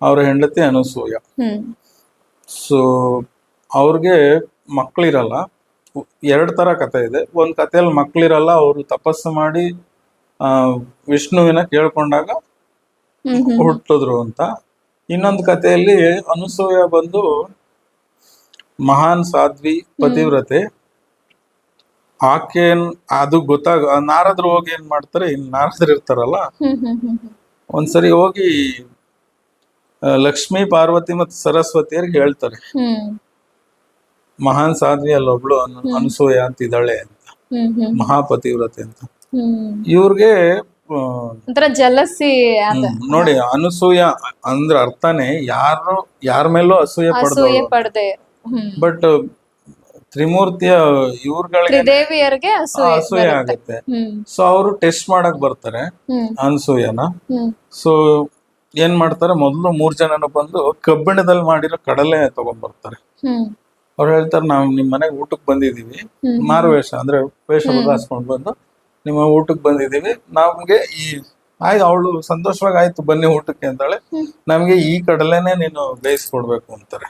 ಅವ್ರ ಹೆಂಡತಿ ಅನಸೂಯ ಸೊ ಅವ್ರಿಗೆ ಮಕ್ಕಳಿರಲ್ಲ ಎರಡು ತರ ಕತೆ ಇದೆ. ಒಂದ್ ಕಥೆಯಲ್ಲಿ ಮಕ್ಕಳಿರಲ್ಲ ಅವರು ತಪಸ್ಸು ಮಾಡಿ ಆ ವಿಷ್ಣುವಿನ ಕೇಳ್ಕೊಂಡಾಗ ಹುಟ್ಟಿದ್ರು ಅಂತ. ಇನ್ನೊಂದು ಕಥೆಯಲ್ಲಿ ಅನಸೂಯ ಬಂದು ಮಹಾನ್ ಸಾಧ್ವಿ ಪತಿವ್ರತೆ. ಆಕೆನ್ ಅದು ಗೊತ್ತಾಗ ನಾರದ್ರು ಹೋಗಿ ಏನ್ ಮಾಡ್ತಾರೆ ಇನ್ ನಾರದ್ರು ಇರ್ತಾರಲ್ಲ. ಒಂದ್ಸರಿ ಹೋಗಿ ಲಕ್ಷ್ಮೀ ಪಾರ್ವತಿ ಮತ್ತು ಸರಸ್ವತಿಯರಿಗೆ ಹೇಳ್ತಾರೆ. ಮಹಾನ್ ಸಾಧ್ವಿ ಅಲ್ಲೊಬ್ಳು ಅನು ಅನುಸೂಯ ಅಂತ ಇದ್ದಾಳೆ ಅಂತ. ಮಹಾಪತಿವ್ರತೆ ಅಂತ. ಇವ್ರಿಗೆ ಜಲಸಿ ನೋಡಿ ಅನಸೂಯ ಅಂದ್ರ ಅರ್ಥನೇ ಯಾರು ಯಾರ ಮೇಲೂ ಅಸೂಯ ಪಡ್ದೆ. ಬಟ್ ತ್ರಿಮೂರ್ತಿಯ ಇವ್ರಗಳಿಗೆ ಅಸೂಯ ಆಗುತ್ತೆ. ಸೊ ಅವರು ಟೆಸ್ಟ್ ಮಾಡಕ್ ಬರ್ತಾರೆ ಅನಸೂಯನ. ಸೊ ಏನ್ ಮಾಡ್ತಾರೆ? ಮೊದಲು ಮೂರ್ ಜನನು ಬಂದು ಕಬ್ಬಿಣದಲ್ಲಿ ಮಾಡಿರೋ ಕಡಲೆ ತಗೊಂಡ್ಬರ್ತಾರೆ. ಬರ್ತಾರೆ ಅವ್ರು ಹೇಳ್ತಾರೆ ನಾವು ನಿಮ್ ಮನೆಗೆ ಊಟಕ್ಕೆ ಬಂದಿದೀವಿ ಮಾರು ಮಾರುವೇಷ ಅಂದ್ರೆ ವೇಷ ಬದಲಾಯಿಸ್ಕೊಂಡು ಬಂದು ನಿಮ್ಮ ಊಟಕ್ಕೆ ಬಂದಿದೀವಿ ನಮ್ಗೆ ಈ ಆಯ್ತು ಅವಳು ಸಂತೋಷವಾಗಿ ಆಯ್ತು ಬನ್ನಿ ಊಟಕ್ಕೆ ಅಂತಾಳೆ. ನಮ್ಗೆ ಈ ಕಡಲೆನೆ ನೀನು ಬೇಯಿಸ್ಕೊಡ್ಬೇಕು ಅಂತಾರೆ.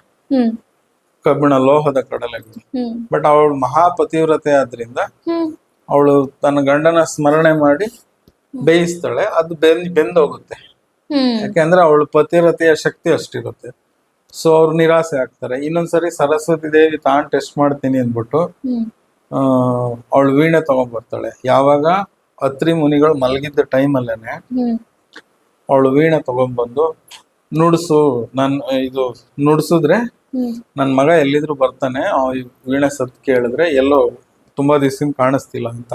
ಕಬ್ಬಿಣ ಲೋಹದ ಕಡಲೆಗಳು. ಬಟ್ ಅವಳು ಮಹಾಪತಿವ್ರತೆ ಆದ್ರಿಂದ ಅವಳು ತನ್ನ ಗಂಡನ ಸ್ಮರಣೆ ಮಾಡಿ ಬೇಯಿಸ್ತಾಳೆ ಅದು ಬೆಂದ್ ಬೆಂದೋಗುತ್ತೆ. ಯಾಕೆಂದ್ರೆ ಅವಳು ಪತಿರತೆಯ ಶಕ್ತಿ ಅಷ್ಟಿರುತ್ತೆ. ಸೊ ಅವ್ರು ನಿರಾಸೆ ಆಗ್ತಾರೆ. ಇನ್ನೊಂದ್ಸರಿ ಸರಸ್ವತಿ ದೇವಿ ತಾನ್ ಟೆಸ್ಟ್ ಮಾಡ್ತೀನಿ ಅಂದ್ಬಿಟ್ಟು ಅವಳು ವೀಣೆ ತಗೊಂಡ್ಬರ್ತಾಳೆ. ಯಾವಾಗ? ಅತ್ರಿ ಮುನಿಗಳು ಮಲಗಿದ್ದ ಟೈಮಲ್ಲೇನೆ ಅವಳು ವೀಣೆ ತಗೊಂಡ್ಬಂದು ನುಡ್ಸು ನನ್ ಇದು ನುಡ್ಸಿದ್ರೆ ನನ್ ಮಗ ಎಲ್ಲಿದ್ರು ಬರ್ತಾನೆ. ವೀಣೆ ಸತ್ ಕೇಳಿದ್ರೆ ಎಲ್ಲೋ ತುಂಬಾ ದಿವ್ಸ ಕಾಣಿಸ್ತಿಲ್ಲ ಅಂತ.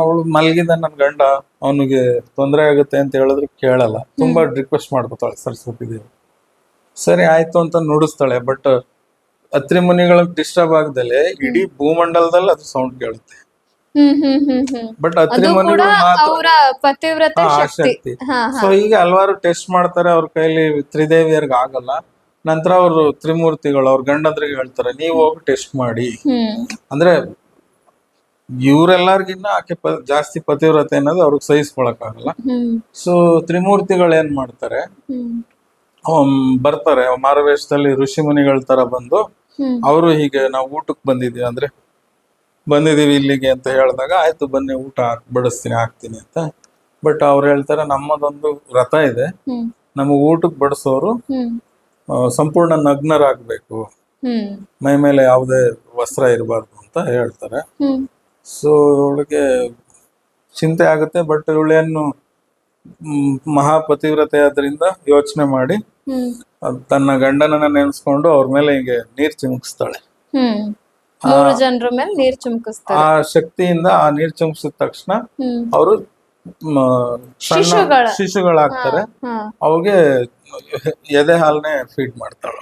ಅವಳು ಮಲಗಿದ ನನ್ ಗಂಡ ಅವನಿಗೆ ತೊಂದರೆ ಆಗುತ್ತೆ ಅಂತ ಹೇಳಿದ್ರೆ ಕೇಳಲ್ಲ. ತುಂಬಾ ರಿಕ್ವೆಸ್ಟ್ ಮಾಡ್ಕೊತಾಳೆ ಸರಸ್ವತಿ ದೇವಿ ಸರಿ ಆಯ್ತು ಅಂತ ನುಡಿಸ್ತಾಳೆ ಬಟ್ ಅತ್ರಿ ಮುನಿಗಳಿಗೆ ಡಿಸ್ಟರ್ಬ್ ಆಗದಲೆ ಇಡೀ ಭೂಮಂಡಲದಲ್ಲಿ ಅದು ಸೌಂಡ್ ಕೇಳುತ್ತೆ. ಬಟ್ ಅತ್ರಿ ಮುನಿಗಳು ಮಾತ್ರ ಶಕ್ತಿ. ಸೊ ಹೀಗೆ ಹಲವಾರು ಟೆಸ್ಟ್ ಮಾಡ್ತಾರೆ ಅವ್ರ ಕೈಲಿ ತ್ರಿದೇವಿಯರ್ಗ ಆಗಲ್ಲ. ನಂತರ ಅವರು ತ್ರಿಮೂರ್ತಿಗಳು ಅವ್ರ ಗಂಡಂದ್ರಿಗೆ ಹೇಳ್ತಾರೆ ನೀವು ಹೋಗಿ ಟೆಸ್ಟ್ ಮಾಡಿ. ಅಂದ್ರೆ ಇವ್ರೆಲ್ಲರಿಗಿನ್ನ ಆಕೆ ಪ ಜಾಸ್ತಿ ಪತಿವ್ರತೆ ಅನ್ನೋದು ಅವ್ರಿಗೆ ಸಹಿಸ್ಕೊಳಕ್ ಆಗಲ್ಲ ಹ್ಮ್ ಸೊ ತ್ರಿಮೂರ್ತಿಗಳು ಏನ್ ಮಾಡ್ತಾರೆ ಬರ್ತಾರೆ ಮಾರವೇಶದಲ್ಲಿ ಋಷಿ ಮುನಿಗಳ ತರ ಬಂದು ಅವರು ಹೀಗೆ ನಾವು ಊಟಕ್ಕೆ ಬಂದಿದೀವಿ ಅಂದ್ರೆ ಬಂದಿದೀವಿ ಇಲ್ಲಿಗೆ ಅಂತ ಹೇಳಿದಾಗ ಆಯ್ತು ಬನ್ನಿ ಊಟ ಹಾಕ್ ಬಡಿಸ್ತೀನಿ ಹಾಕ್ತೀನಿ ಅಂತ. ಬಟ್ ಅವ್ರು ಹೇಳ್ತಾರೆ ನಮ್ಮದೊಂದು ವ್ರತ ಇದೆ. ನಮಗ್ ಊಟಕ್ಕೆ ಬಡಿಸೋರು ಸಂಪೂರ್ಣ ನಗ್ನರಾಗ್ಬೇಕು. ಮೈ ಮೇಲೆ ಯಾವುದೇ ವಸ್ತ್ರ ಇರಬಾರ್ದು ಅಂತ ಹೇಳ್ತಾರೆ. ಸೊ ಇವಳಿಗೆ ಚಿಂತೆ ಆಗುತ್ತೆ ಬಟ್ ಇವಳೇನು ಮಹಾಪತಿವ್ರತೆ ಆದ್ರಿಂದ ಯೋಚನೆ ಮಾಡಿ ತನ್ನ ಗಂಡನನ್ನ ನೆನೆಸ್ಕೊಂಡು ಅವ್ರ ಮೇಲೆ ಹೀಗೆ ನೀರ್ ಚಿಮುಕಿಸ್ತಾಳೆ. ಮೂರು ಜನರ ಮೇಲೆ ನೀರ್ ಚುಮ್ಕಿಸ್ತಾರೆ ಆ ಶಕ್ತಿಯಿಂದ ಆ ನೀರ್ ಚಿಮುಕಿಸಿದ ತಕ್ಷಣ ಅವರು ಸಣ್ಣ. ಶಿಶುಗಳಾಗ್ತಾರೆ. ಅವ್ಗೆ ಎದೆ ಹಾಲ್ನೇ ಫೀಡ್ ಮಾಡ್ತಾಳೆ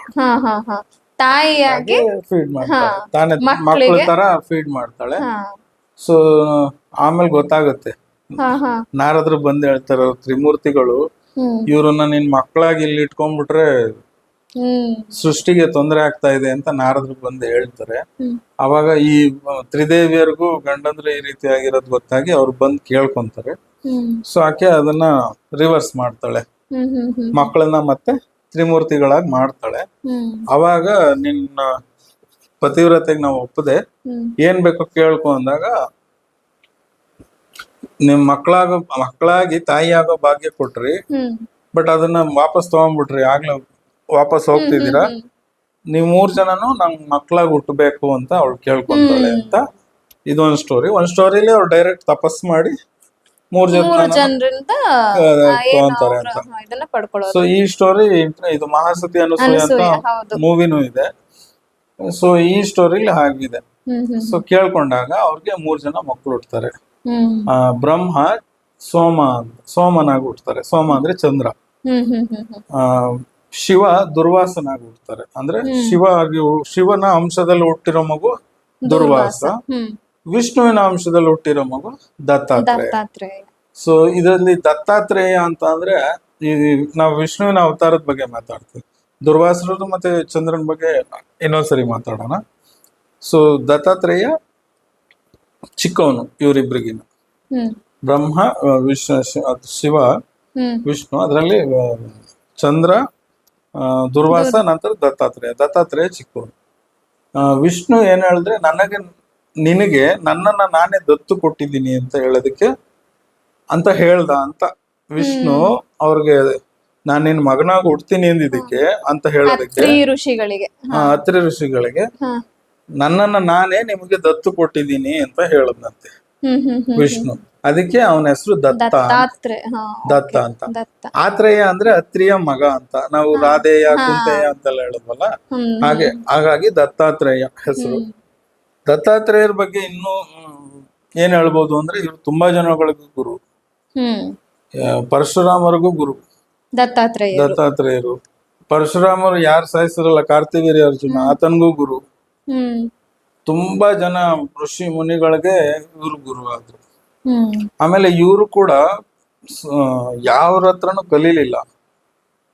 ತಾಯಿಯಾಗಿ ಫೀಡ್ ಮಾಡ್ತಾಳೆ. ತಾನೇ ಮಕ್ಕಳ ತರ ಫೀಡ್ ಮಾಡ್ತಾಳೆ. ಸೊ ಆಮೇಲೆ ಗೊತ್ತಾಗುತ್ತೆ. ನಾರದ್ರು ಬಂದ್ ಹೇಳ್ತಾರೆ ತ್ರಿಮೂರ್ತಿಗಳು ಇವ್ರನ್ನ ನಿನ್ ಮಕ್ಕಳಾಗಿ ಇಲ್ಲಿ ಇಟ್ಕೊಂಡ್ಬಿಟ್ರೆ ಸೃಷ್ಟಿಗೆ ತೊಂದರೆ ಆಗ್ತಾ ಇದೆ ಅಂತ ನಾರದ್ರು ಬಂದು ಹೇಳ್ತಾರೆ. ಅವಾಗ ಈ ತ್ರಿದೇವಿಯರ್ಗೂ ಗಂಡಂದ್ರೆ ಈ ರೀತಿ ಆಗಿರೋದು ಗೊತ್ತಾಗಿ ಅವ್ರು ಬಂದ್ ಕೇಳ್ಕೊಂತಾರೆ. ಸೊ ಆಕೆ ಅದನ್ನ ರಿವರ್ಸ್ ಮಾಡ್ತಾಳೆ. ಮಕ್ಕಳನ್ನ ಮತ್ತೆ ತ್ರಿಮೂರ್ತಿಗಳಾಗಿ ಮಾಡ್ತಾಳೆ. ಅವಾಗ ನಿನ್ನ ಪತಿವ್ರತೆಗೆ ನಾವು ಒಪ್ಪದೆ ಏನ್ ಬೇಕೋ ಕೇಳ್ಕೊ ಅಂದಾಗ ನಿಮ್ ಮಕ್ಕಳಾಗೋ ಮಕ್ಕಳಾಗಿ ತಾಯಿ ಆಗೋ ಭಾಗ್ಯ ಕೊಟ್ರಿ ಬಟ್ ಅದನ್ನ ವಾಪಸ್ ತಗೊಂಡ್ಬಿಟ್ರಿ ಆಗ್ಲೇ ವಾಪಸ್ ಹೋಗ್ತಿದ್ದೀರಾ. ನೀವ್ ಮೂರ್ ಜನನು ನಂಗ್ ಮಕ್ಕಳಾಗಿ ಹುಟ್ಟಬೇಕು ಅಂತ ಅವಳು ಕೇಳ್ಕೊಂತಾಳೆ ಅಂತ ಇದೊಂದ್ ಸ್ಟೋರಿ ಒಂದ್ ಸ್ಟೋರಿಲಿ ಅವ್ರು ಡೈರೆಕ್ಟ್ ತಪಸ್ ಮಾಡಿ ಮೂರ್ ಮೂರು ಜನ ಜನರಿಂದ ತಗೊಂತಾರೆ ಅಂತ. ಸೊ ಈ ಸ್ಟೋರಿ ಇದು ಮಹಾಸತಿ ಅನುಸೂಯ ಅಂತ ಮೂವಿನೂ ಇದೆ. ಸೊ ಈ ಸ್ಟೋರಿಲಿ ಹ್ಮ್ ಸೊ ಕೇಳ್ಕೊಂಡಾಗ ಅವ್ರಿಗೆ ಮೂರ್ ಜನ ಮಕ್ಕಳು ಹುಡ್ತಾರೆ ಆ, ಬ್ರಹ್ಮ ಸೋಮ ಸೋಮನಾಗಿ ಹುಡ್ತಾರೆ ಸೋಮ ಅಂದ್ರೆ ಚಂದ್ರ. ಶಿವ ದುರ್ವಾಸನಾಗಿ ಹುಡ್ತಾರೆ ಅಂದ್ರೆ ಶಿವ ಆಗಿ ಶಿವನ ಅಂಶದಲ್ಲಿ ಹುಟ್ಟಿರೋ ಮಗು ದುರ್ವಾಸ. ವಿಷ್ಣುವಿನ ಅಂಶದಲ್ಲಿ ಹುಟ್ಟಿರೋ ಮಗು ದತ್ತಾತ್ರೇಯ. ಸೊ ಇದರಲ್ಲಿ ದತ್ತಾತ್ರೇಯ ಅಂತ ಅಂದ್ರೆ ಈ ನಾವು ವಿಷ್ಣುವಿನ ಅವತಾರದ ಬಗ್ಗೆ ಮಾತಾಡ್ತೀವಿ. ದುರ್ವಾಸರು ಮತ್ತೆ ಚಂದ್ರನ ಬಗ್ಗೆ ಇನ್ನೊಂದ್ಸರಿ ಮಾತಾಡೋಣ. ಸೊ ದತ್ತಾತ್ರೇಯ ಚಿಕ್ಕವನು ಇವರಿಬ್ರಿಗಿನ ಹ್ಮ್. ಬ್ರಹ್ಮ ವಿಷ್ಣು ಶಿವ ವಿಷ್ಣು ಅದರಲ್ಲಿ ಚಂದ್ರ ದುರ್ವಾಸ ನಂತರ ದತ್ತಾತ್ರೇಯ. ದತ್ತಾತ್ರೇಯ ಚಿಕ್ಕವನು. ವಿಷ್ಣು ಏನ್ ಹೇಳಿದ್ರೆ ನನಗೆ ನಿನಗೆ ನನ್ನನ್ನ ನಾನೇ ದತ್ತು ಕೊಟ್ಟಿದ್ದೀನಿ ಅಂತ ಹೇಳೋದಕ್ಕೆ ಅಂತ ಹೇಳ್ದ ಅಂತ ವಿಷ್ಣು ಅವ್ರಿಗೆ ನಾನು ನಿನ್ ಮಗನಾಗ ಹುಡ್ತೀನಿ ಅಂದಿದ್ದಕ್ಕೆ ಅಂತ ಹೇಳೋದಕ್ಕೆ ಋಷಿಗಳಿಗೆ. ಆ, ಅತ್ರಿ ಋಷಿಗಳಿಗೆ ಹಾ. ನನ್ನನ್ನ ನಾನೇ ನಿಮಗೆ ದತ್ತು ಕೊಟ್ಟಿದ್ದೀನಿ ಅಂತ ಹೇಳದ್ನಂತೆ. ಹ್ಮ್ ಹ್ಮ್ ಹ್ಮ್ ವಿಷ್ಣು. ಅದಕ್ಕೆ ಅವನ ಹೆಸರು ದತ್ತ ಹಾ ದತ್ತ ಅಂತ. ದತ್ತ. ಆತ್ರೇಯ ಅಂದ್ರೆ ಅತ್ರಿಯ ಮಗ ಅಂತ. ನಾವು ರಾಧೇಯ ಕುಂತೆಯ ಅಂತೆಲ್ಲ ಹೇಳದ್ವಲ್ಲ ಹ್ಮ್ ಹಾಗೆ ಹಾಗಾಗಿ ದತ್ತಾತ್ರೇಯ ಹೆಸರು. ದತ್ತಾತ್ರೇಯರ ಬಗ್ಗೆ ಇನ್ನು ಮ್, ಏನ್ ಹೇಳ್ಬೋದು ಅಂದ್ರೆ ಇವ್ರು ತುಂಬಾ ಜನಗಳಿಗೂ ಗುರು. ಹ್ಮ್. ಆ, ಪರಶುರಾಮರಿಗೂ ಗುರು. ದತ್ತಾತ್ರೇಯ ದತ್ತಾತ್ರೇಯರು. ಪರಶುರಾಮರು ಯಾರು ಸಾಯಿಸಿರಲ್ಲ ಕಾರ್ತಿವೀರ್ಯ ಅರ್ಜುನ ಆತನಿಗೂ ಗುರು. ಹ್ಮ್. ತುಂಬಾ ಜನ ಋಷಿ ಮುನಿಗಳಿಗೆ ಇವರು ಗುರು ಆದ್ರು. ಹ್ಮ್. ಆಮೇಲೆ ಇವರು ಕೂಡ ಯಾವ್ರ ಹತ್ರನು ಕಲೀಲಿಲ್ಲ.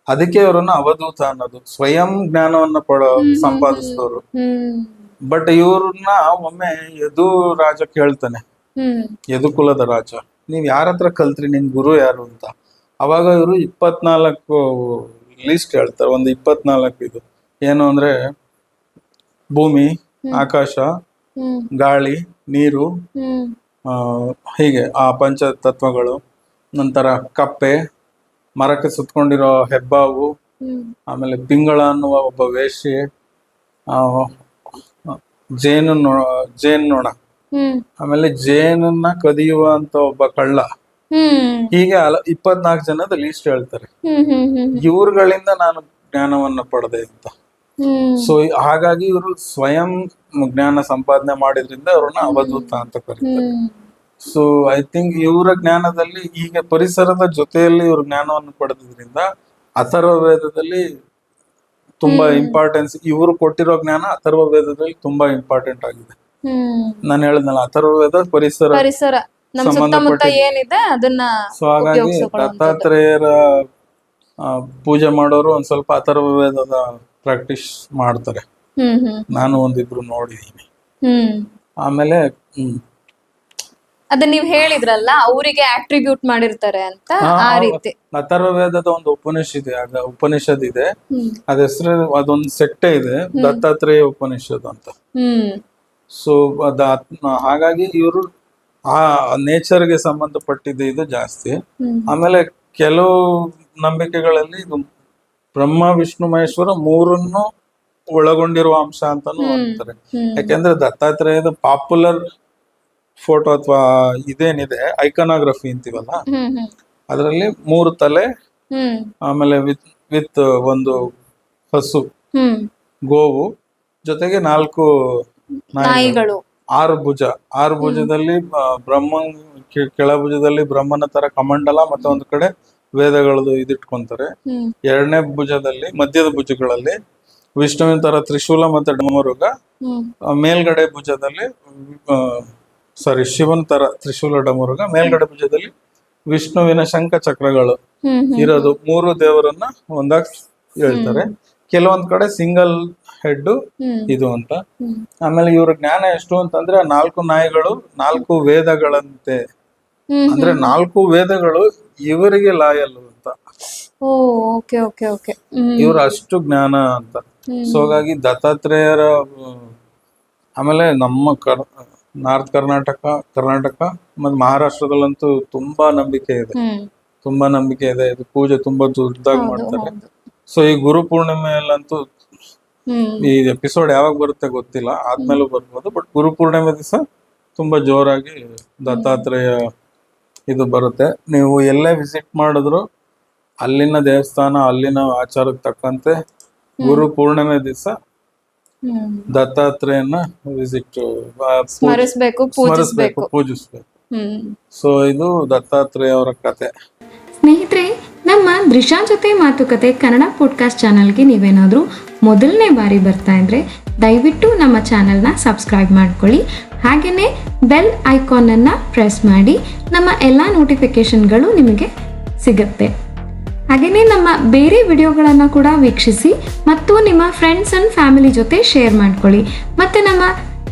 ಅದಕ್ಕೆ ಇವರನ್ನ ಅವಧೂತ ಅನ್ನೋದು ಸ್ವಯಂ ಜ್ಞಾನವನ್ನ ಪಡ ಸಂಪಾದಿಸಿದವರು. ಹ್ಮ್. ಬಟ್ ಇವ್ರನ್ನ ಒಮ್ಮೆ ಯದು ರಾಜ ಕೇಳ್ತಾನೆ. ಹ್ಮ್. ಯದು ಕುಲದ ರಾಜ ನೀವ್ ಯಾರ ಹತ್ರ ಕಲ್ತ್ರಿ ನಿಮ್ ಗುರು ಯಾರು? ಅಂತ. ಅವಾಗ ಇವರು ಇಪ್ಪತ್ನಾಲ್ಕು ಲಿಸ್ಟ್ ಹೇಳ್ತಾರೆ ಒಂದು ಇಪ್ಪತ್ನಾಲ್ಕು ಇದು. ಏನು ಅಂದ್ರೆ ಭೂಮಿ ಆಕಾಶ ಗಾಳಿ ನೀರು ಹೀಗೆ ಆ ಪಂಚ ತತ್ವಗಳು ನಂತರ ಕಪ್ಪೆ ಮರಕ್ಕೆ ಸುತ್ತಕೊಂಡಿರೋ ಹೆಬ್ಬಾವು ಆಮೇಲೆ ಪಿಂಗಳ ಅನ್ನುವ ಒಬ್ಬ ವೇಷಿ ಆ, ಜೇನು ಜೇನು ನೊಣ. ಆಮೇಲೆ ಜೇನನ್ನ ಕದಿಯುವಂತ ಒಬ್ಬ ಕಳ್ಳ. ಹೀಗೆ ಇಪ್ಪತ್ನಾಕ್ ಇಪ್ಪತ್ನಾಲ್ಕು ಜನದ ಲೀಸ್ಟ್ ಹೇಳ್ತಾರೆ. ಇವ್ರುಗಳಿಂದ ನಾನು ಜ್ಞಾನವನ್ನ ಪಡೆದೆ ಅಂತ. ಸೊ ಹಾಗಾಗಿ ಇವರು ಸ್ವಯಂ ಜ್ಞಾನ ಸಂಪಾದನೆ ಮಾಡಿದ್ರಿಂದ ಅವ್ರನ್ನ ಅವಧೂತ ಅಂತ ಕರೀತಾರೆ. ಸೊ ಐ ಥಿಂಕ್ ಇವರ ಜ್ಞಾನದಲ್ಲಿ ಈಗ ಪರಿಸರದ ಜೊತೆಯಲ್ಲಿ ಇವರು ಜ್ಞಾನವನ್ನು ಪಡೆದಿದ್ರಿಂದ ಅಥರ್ವ ವೇದದಲ್ಲಿ ತುಂಬಾ ಇಂಪಾರ್ಟೆನ್ಸ್ ಇವರು ಕೊಟ್ಟಿರೋ ಜ್ಞಾನ ಅಥರ್ವ ವೇದದಲ್ಲಿ ತುಂಬಾ ಇಂಪಾರ್ಟೆಂಟ್ ಆಗಿದೆ. ನಾನು ಹೇಳಿದ್ನಲ್ಲ ಅಥರ್ವ ವೇದ ಪರಿಸರ. ಪರಿಸರ ಸುತ್ತಮುತ್ತ ಏನಿದೆ ಅದನ್ನ ಸೊ ಹಾಗಾಗಿ ದತ್ತಾತ್ರೇಯರ ಆ, ಪೂಜೆ ಮಾಡೋರು ಒಂದ್ ಸ್ವಲ್ಪ ಅಥರ್ವವೇದದ ಪ್ರಾಕ್ಟೀಸ್ ಮಾಡ್ತಾರೆ. ನಾನು ಒಂದಿಬ್ರು ನೋಡಿದೀನಿ. ಆಮೇಲೆ ಅದ ನೀವ್ ಹೇಳಿದ್ರಲ್ಲ ಅವರಿಗೆ ಆಟ್ರಿಬ್ಯೂಟ್ ಮಾಡಿರ್ತಾರೆ ಅಂತ ಆ ರೀತಿ. ಅಥರ್ವವೇದದ ಒಂದು ಉಪನಿಷತ್ ಇದೆ ಆಗ ಉಪನಿಷತ್ ಇದೆ. ಅದ ಹೆಸರು ಅದೊಂದು ಸೆಟ್ಟೆ ಇದೆ ದತ್ತಾತ್ರೇಯ ಉಪನಿಷದ್ ಅಂತ. ಸೊ ಅದ ಹಾಗಾಗಿ ಇವರು ಆ ನೇಚರ್ಗೆ ಸಂಬಂಧಪಟ್ಟಿದ್ದು ಇದು ಜಾಸ್ತಿ. ಆಮೇಲೆ ಕೆಲವು ನಂಬಿಕೆಗಳಲ್ಲಿ ಇದು ಬ್ರಹ್ಮ ವಿಷ್ಣು ಮಹೇಶ್ವರ ಮೂರನ್ನು ಒಳಗೊಂಡಿರುವ ಅಂಶ ಅಂತಾನು ಅಂತಾರೆ. ಯಾಕೆಂದ್ರೆ ದತ್ತಾತ್ರೇಯದ ಪಾಪ್ಯುಲರ್ ಫೋಟೋ ಅಥವಾ ಇದೇನಿದೆ ಐಕನಾಗ್ರಫಿ ಅಂತೀವಲ್ಲ ಅದರಲ್ಲಿ ಮೂರು ತಲೆ ಆಮೇಲೆ ವಿತ್ ವಿತ್ ಒಂದು ಹಸು ಗೋವು ಜೊತೆಗೆ ನಾಲ್ಕು ನಾಯಿಗಳು. ಆರು ಭುಜ. ಆರು ಭುಜದಲ್ಲಿ ಬ್ರಹ್ಮ ಕೆಳಭುಜದಲ್ಲಿ ಬ್ರಹ್ಮನ ತರ ಕಮಂಡಲ ಮತ್ತೆ ಒಂದು ಕಡೆ ವೇದಗಳದು ಇದಿಟ್ಕೊಂತಾರೆ. ಎರಡನೇ ಭುಜದಲ್ಲಿ ಮಧ್ಯದ ಭುಜಗಳಲ್ಲಿ ವಿಷ್ಣುವಿನ ತರ ತ್ರಿಶೂಲ ಮತ್ತೆ ಡಮರುಗ ಮೇಲ್ಗಡೆ ಭುಜದಲ್ಲಿ ಸಾರಿ ಶಿವನ ತರ ತ್ರಿಶೂಲ ಡಮರುಗ ಮೇಲ್ಗಡೆ ಭುಜದಲ್ಲಿ ವಿಷ್ಣುವಿನ ಶಂಖ ಚಕ್ರಗಳು ಇರೋದು ಮೂರು ದೇವರನ್ನ ಒಂದಾಗಿ ಹೇಳ್ತಾರೆ. ಕೆಲವೊಂದ್ ಕಡೆ ಸಿಂಗಲ್ ಹೆಡ್ ಇದು ಅಂತ. ಆಮೇಲೆ ಇವ್ರ ಜ್ಞಾನ ಎಷ್ಟು ಅಂತಂದ್ರೆ ನಾಲ್ಕು ನಾಯಿಗಳು ನಾಲ್ಕು ವೇದಗಳಂತೆ. ಅಂದ್ರೆ ನಾಲ್ಕು ವೇದಗಳು ಇವರಿಗೆ ಲಾಯಲ್ ಅಂತ. Oh okay okay okay. Hmm. ಇವ್ರ ಅಷ್ಟು ಜ್ಞಾನ ಅಂತ. ಸೊ ಹಾಗಾಗಿ ದತ್ತಾತ್ರೇಯರ ಆಮೇಲೆ ನಮ್ಮ ಕರ್ ನಾರ್ತ್ ಕರ್ನಾಟಕ ಕರ್ನಾಟಕ ಮತ್ತೆ ಮಹಾರಾಷ್ಟ್ರದಲ್ಲಂತೂ ತುಂಬಾ ನಂಬಿಕೆ ಇದೆ. ತುಂಬಾ ನಂಬಿಕೆ ಇದೆ. ಇದು ಪೂಜೆ ತುಂಬಾ ದೊಡ್ಡದಾಗಿ ಮಾಡ್ತಾರೆ. ಸೊ ಈ ಗುರು ಪೂರ್ಣಿಮೆಯಲ್ಲಂತೂ ಈ ಎಪಿಸೋಡ್ ಯಾವಾಗ ಬರುತ್ತೆ ಗೊತ್ತಿಲ್ಲ ಆದ್ಮೇಲೂ ಬರ್ಬೋದು ಬಟ್ ಗುರು ಪೂರ್ಣಿಮೆ ದಿವಸ ತುಂಬಾ ಜೋರಾಗಿ ದತ್ತಾತ್ರೇಯ ಇದು ಬರುತ್ತೆ. ನೀವು ಎಲ್ಲೇ ವಿಸಿಟ್ ಮಾಡಿದ್ರು ಅಲ್ಲಿನ ದೇವಸ್ಥಾನ ಅಲ್ಲಿನ ಆಚಾರಕ್ಕೆ ತಕ್ಕಂತೆ ಗುರು ಪೂರ್ಣಿಮೆ ದಿವಸ ದತ್ತಾತ್ರೇಯನ್ನ ದತ್ತಾತ್ರೇಯನ ವಿಸಿಟ್ ಸ್ಮರಿಸ್ಬೇಕು ಸ್ಮರಿಸ್ಬೇಕು ಪೂಜಿಸ್ಬೇಕು. ಪೂಜಿಸ್ಬೇಕು ಸೊ ಇದು ದತ್ತಾತ್ರೇಯ ಅವರ ಕತೆ. ಸ್ನೇಹಿತರೆ ನಮ್ಮ ದೃಶ್ಯ ಜೊತೆ ಮಾತುಕತೆ ಕನ್ನಡ ಪಾಡ್ಕಾಸ್ಟ್ ಚಾನಲ್ಗೆ ನೀವೇನಾದರೂ ಮೊದಲನೇ ಬಾರಿ ಬರ್ತಾ ಇದ್ರೆ ದಯವಿಟ್ಟು ನಮ್ಮ ಚಾನಲ್ನ ಸಬ್ಸ್ಕ್ರೈಬ್ ಮಾಡ್ಕೊಳ್ಳಿ. ಹಾಗೆಯೇ ಬೆಲ್ ಐಕಾನನ್ನು ಪ್ರೆಸ್ ಮಾಡಿ ನಮ್ಮ ಎಲ್ಲ ನೋಟಿಫಿಕೇಷನ್ಗಳು ನಿಮಗೆ ಸಿಗುತ್ತೆ. ಹಾಗೆಯೇ ನಮ್ಮ ಬೇರೆ ವಿಡಿಯೋಗಳನ್ನು ಕೂಡ ವೀಕ್ಷಿಸಿ ಮತ್ತು ನಿಮ್ಮ ಫ್ರೆಂಡ್ಸ್ ಆ್ಯಂಡ್ ಫ್ಯಾಮಿಲಿ ಜೊತೆ ಶೇರ್ ಮಾಡ್ಕೊಳ್ಳಿ. ಮತ್ತು ನಮ್ಮ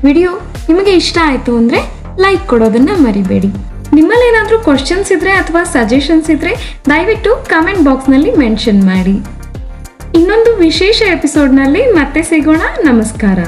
ವಿಡಿಯೋ ನಿಮಗೆ ಇಷ್ಟ ಆಯಿತು ಅಂದರೆ ಲೈಕ್ ಕೊಡೋದನ್ನು ಮರಿಬೇಡಿ. ನಿಮ್ಮಲ್ಲಿ ಏನಾದರೂ ಕ್ವಶನ್ಸ್ ಇದ್ದರೆ ಅಥವಾ ಸಜೆಷನ್ಸ್ ಇದ್ದರೆ ದಯವಿಟ್ಟು ಕಮೆಂಟ್ ಬಾಕ್ಸ್ನಲ್ಲಿ ಮೆನ್ಷನ್ ಮಾಡಿ. ಇನ್ನೊಂದು ವಿಶೇಷ ಎಪಿಸೋಡ್ನಲ್ಲಿ ಮತ್ತೆ ಸಿಗೋಣ. ನಮಸ್ಕಾರ.